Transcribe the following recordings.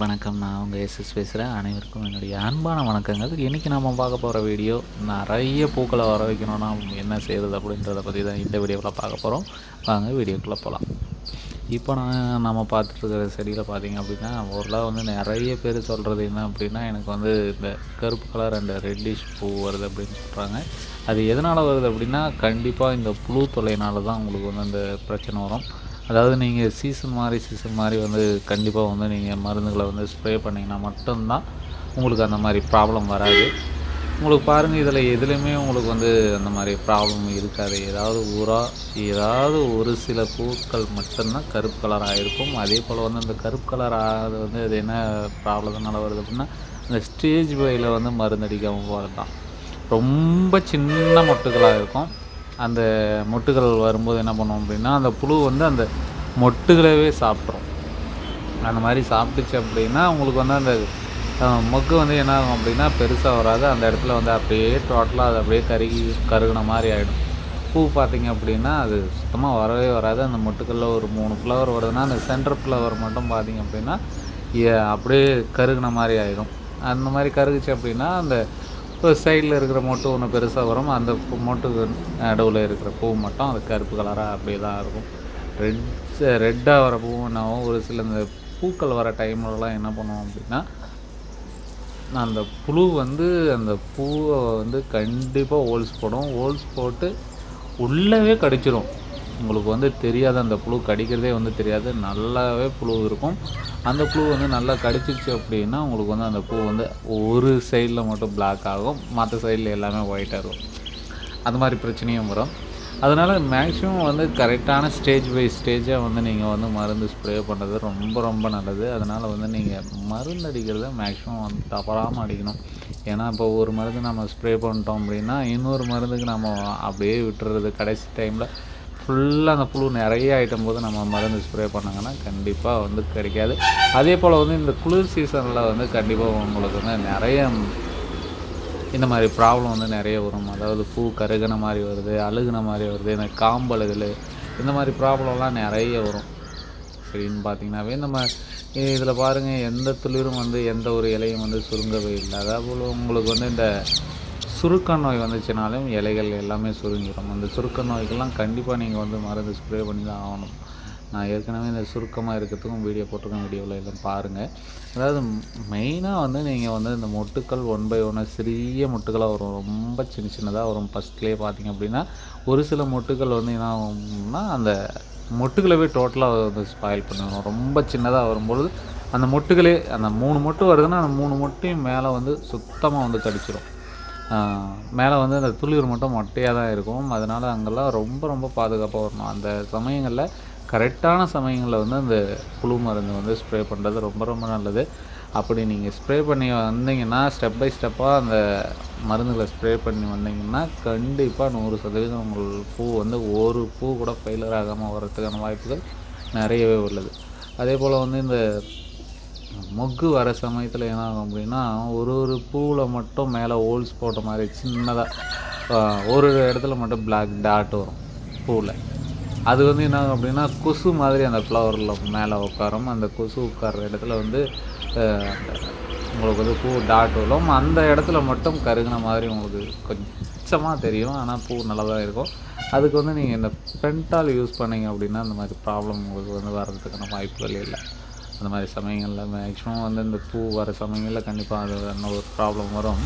வணக்கம். நான் உங்கள் எஸ்எஸ் பேசுகிறேன் அனைவருக்கும் என்னுடைய அன்பான வணக்கங்கள். இன்றைக்கி நம்ம பார்க்க போகிற வீடியோ நிறைய பூக்களை வர வைக்கணும்னா என்ன செய்கிறது அப்படின்றத பற்றி தான் இந்த வீடியோவில் பார்க்க போகிறோம் வாங்க வீடியோக்குள்ளே போகலாம் இப்போ நான் நம்ம பார்த்துட்டுருக்கிற செடியில் பார்த்தீங்க அப்படின்னா ஓரளவு வந்து நிறைய பேர் சொல்கிறது என்ன அப்படின்னா எனக்கு வந்து இந்த கருப்பு கலர் அண்ட் ரெட்டிஷ் பூ வருது அப்படின்னு சொல்கிறாங்க அது எதனால் வருது அப்படின்னா கண்டிப்பாக இந்த புழு தொலைனால தான் உங்களுக்கு வந்து அந்த பிரச்சனை வரும். அதாவது நீங்கள் சீசன் மாதிரி சீசன் மாதிரி வந்து கண்டிப்பாக வந்து நீங்கள் மருந்துகளை வந்து ஸ்ப்ரே பண்ணிங்கன்னா மட்டும்தான் உங்களுக்கு அந்த மாதிரி ப்ராப்ளம் வராது. உங்களுக்கு பாருங்கள் இதில் எதுலேயுமே உங்களுக்கு வந்து அந்த மாதிரி ப்ராப்ளம் இருக்காது. ஏதாவது ஊரா ஏதாவது ஒரு சில பூக்கள் மட்டும்தான் கருப்பு கலராக இருக்கும் அதே போல் வந்து அந்த கருப்பு கலர் ஆகிறது வந்து அது என்ன ப்ராப்ளத்தினால வருது அப்படின்னா அந்த ஸ்டேஜ் வகையில் வந்து மருந்தடிக்காமல் போகிறது தான் ரொம்ப சின்ன மொட்டுகளாக இருக்கும். அந்த மொட்டுகள் வரும்போது என்ன பண்ணுவோம் அப்படின்னா அந்த புழு வந்து அந்த மொட்டுகளவே சாப்பிட்ரும். அந்த மாதிரி சாப்பிட்டுச்சு அப்படின்னா உங்களுக்கு வந்து அந்த மொக்கு வந்து என்ன ஆகும் அப்படின்னா பெருசாக வராது. அந்த இடத்துல வந்து அப்படியே டோட்டலாக அது அப்படியே கருகி கருகின மாதிரி ஆகிடும் பூ பார்த்தீங்க அப்படின்னா அது சுத்தமாக வரவே வராது. அந்த மொட்டுக்களில் ஒரு மூணு ஃப்ளவர் வருதுன்னா அந்த சென்டர் ஃப்ளவர் மட்டும் பார்த்திங்க அப்படின்னா ஏ- அப்படியே கருகின மாதிரி ஆகிடும் அந்த மாதிரி கருகுச்சு அப்படின்னா அந்த சைடில் இருக்கிற மொட்டு ஒன்று பெருசாக வரும். அந்த மொட்டுக்கு நடுவில் இருக்கிற பூ மட்டும் அது கருப்பு கலராக அப்படியே தான் இருக்கும். ரெட் ரெட்டாக வர பூனாவும் ஒரு சில இந்த பூக்கள் வர டைம்லலாம் என்ன பண்ணுவோம் அப்படின்னா அந்த புழு வந்து அந்த பூவை வந்து கண்டிப்பாக ஹோல்ஸ் போடும். ஹோல்ஸ் போட்டு உள்ளவே கடிச்சிரும். உங்களுக்கு வந்து தெரியாது அந்த புழு கடிக்கிறதே வந்து தெரியாது. நல்லாவே புழு இருக்கும். அந்த புழு வந்து நல்லா கடிச்சிச்சு அப்படின்னா உங்களுக்கு வந்து அந்த பூ வந்து ஒரு சைடில் மட்டும் பிளாக் ஆகும். மற்ற சைடில் எல்லாமே ஒயிட்டாக இருக்கும். அது மாதிரி பிரச்சனையும் வரும். அதனால் மேக்ஸிமம் வந்து கரெக்டான ஸ்டேஜ் பை ஸ்டேஜாக வந்து நீங்கள் வந்து மருந்து ஸ்ப்ரே பண்ணுறது ரொம்ப ரொம்ப நல்லது. அதனால் வந்து நீங்கள் மருந்து அடிக்கிறத மேக்ஸிமம் வந்து தவறாமல் அடிக்கணும். ஏன்னா இப்போ ஒரு மருந்து நம்ம ஸ்ப்ரே பண்ணிட்டோம் அப்படின்னா இன்னொரு மருந்துக்கு நம்ம அப்படியே விட்டுறது கடைசி டைமில் ஃபுல்லாக அந்த புழு நிறைய ஆயிட்டும் போது நம்ம மருந்து ஸ்ப்ரே பண்ணாங்கன்னா கண்டிப்பாக வந்து கிடைக்காது. அதே போல் வந்து இந்த குளிர் சீசனில் வந்து கண்டிப்பாக உங்களுக்கு வந்து நிறைய இந்த மாதிரி ப்ராப்ளம் வந்து நிறைய வரும். அதாவது பூ கருகின மாதிரி வருது அழுகுன மாதிரி வருது இந்த காம்பழுகல் இந்த மாதிரி ப்ராப்ளம்லாம் நிறைய வரும். சரின்னு பார்த்தீங்கன்னாவே நம்ம இதில் பாருங்கள் எந்த துளிரும் வந்து எந்த ஒரு இலையும் வந்து சுருங்கவே இல்லை. அதாவது உங்களுக்கு வந்து இந்த சுருக்க நோய் வந்துச்சுனாலும் இலைகள் எல்லாமே சுருங்கிடும் அந்த சுருக்க நோய்க்கெல்லாம் கண்டிப்பாக நீங்கள் வந்து மருந்து ஸ்ப்ரே பண்ணி தான் ஆகணும். நான் ஏற்கனவே இந்த சுருக்கமாக இருக்கிறதுக்கும் வீடியோ போட்டிருக்கேன் வீடியோவில் எல்லாம் பாருங்கள் அதாவது மெயினாக வந்து நீங்கள் வந்து இந்த மொட்டுக்கள் ஒன் பை ஒன்று சிறிய மொட்டுக்களாக வரும். ரொம்ப சின்ன சின்னதாக வரும். ஃபஸ்ட்லேயே பார்த்தீங்க அப்படின்னா ஒரு சில மொட்டுக்கள் வந்து என்ன ஆகும்னா அந்த மொட்டுகளவே டோட்டலாக வந்து ஸ்பாயில் பண்ணிடும் ரொம்ப சின்னதாக வரும்பொழுது அந்த மொட்டுகளே அந்த மூணு மொட்டு வருதுன்னா அந்த மூணு மொட்டையும் மேலே வந்து சுத்தமாக வந்து கடிச்சிடும் மேலே வந்து அந்த துளிர் மட்டும் மொட்டையாக தான் இருக்கும். அதனால் அங்கெல்லாம் ரொம்ப ரொம்ப பாதுகாப்பாக வரணும். அந்த சமயங்களில் கரெக்டான சமயங்களில் வந்து அந்த புழு மருந்து வந்து ஸ்ப்ரே பண்ணுறது ரொம்ப ரொம்ப நல்லது. அப்படி நீங்கள் ஸ்ப்ரே பண்ணி வந்தீங்கன்னா ஸ்டெப் பை ஸ்டெப்பாக அந்த மருந்துகளை ஸ்ப்ரே பண்ணி வந்தீங்கன்னா கண்டிப்பாக நூறு சதவீதம் உங்கள் பூ வந்து ஒரு பூ கூட ஃபெயிலர் ஆகாமல் வர்றதுக்கான வாய்ப்புகள் நிறையவே உள்ளது. அதே போல் வந்து இந்த மொக்கு வர சமயத்தில் என்ன ஆகும் அப்படின்னா ஒரு ஒரு பூவில் மட்டும் மேலே ஹோல்ஸ் போட்ட மாதிரி சின்னதாக ஒரு ஒரு இடத்துல மட்டும் பிளாக் டாட் வரும் பூவில் அது வந்து என்ன ஆகும் அப்படின்னா கொசு மாதிரி அந்த ஃப்ளவரில் மேலே உட்காரும். அந்த கொசு உட்கார்ற இடத்துல வந்து உங்களுக்கு வந்து பூ டாட் வரும். அந்த இடத்துல மட்டும் கருகின மாதிரி உங்களுக்கு கொஞ்சமாக தெரியும். ஆனால் பூ நல்லா தான் இருக்கும். அதுக்கு வந்து நீங்கள் இந்த பென்டால் யூஸ் பண்ணீங்க அப்படின்னா அந்த மாதிரி ப்ராப்ளம் உங்களுக்கு வந்து வர்றதுக்கான வாய்ப்புகள் இல்லை. அந்த மாதிரி சமயங்களில் மேக்ஸிமம் வந்து இந்த பூ வர சமயங்களில் கண்டிப்பாக அது என்ன ஒரு ப்ராப்ளம் வரும்.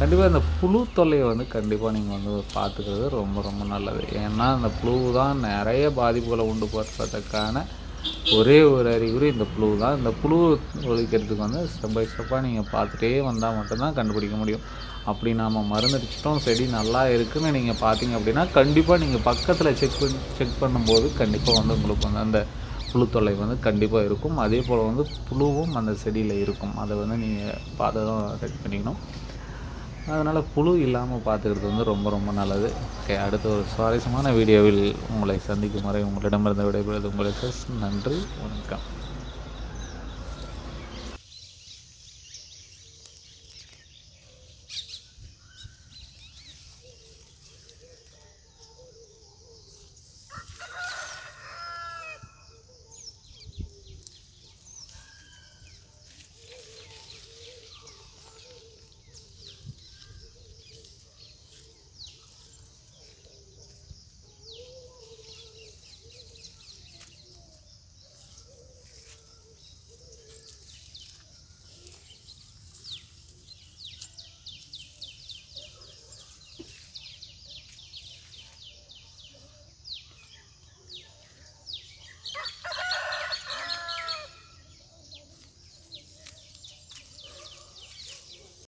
கண்டிப்பாக இந்த புழு தொல்லையை வந்து கண்டிப்பாக நீங்கள் வந்து பார்த்துக்கிறது ரொம்ப ரொம்ப நல்லது. ஏன்னா அந்த புழு தான் நிறைய பாதிப்புகளை உண்டு போடுறதுக்கான ஒரே ஒரு அறிகுறி இந்த புழு தான் இந்த புழு ஒழிக்கிறதுக்கு வந்து ஸ்டெப் பை ஸ்டெப்பாக நீங்கள் பார்த்துட்டே வந்தால் மட்டும்தான் கண்டுபிடிக்க முடியும். அப்படி நாம் மருந்தடிச்சிட்டோம் செடி நல்லா இருக்குன்னு நீங்கள் பார்த்தீங்க அப்படின்னா கண்டிப்பாக நீங்கள் பக்கத்தில் செக் பண்ணி செக் பண்ணும்போது கண்டிப்பாக வந்து உங்களுக்கு வந்து அந்த புழு தொல்லை வந்து கண்டிப்பாக இருக்கும். அதே போல் வந்து புழுவும் அந்த செடியில் இருக்கும். அதை வந்து நீங்கள் பார்த்து தான் ரெடி பண்ணிக்கணும். அதனால் புழு இல்லாமல் பார்த்துக்கிறது வந்து ரொம்ப ரொம்ப நல்லது. ஓகே அடுத்த ஒரு சுவாரஸ்யமான வீடியோவில் உங்களை சந்திக்கும் வரை உங்களிடமிருந்து விடைபெறுவது உங்களுக்கு நன்றி வணக்கம்.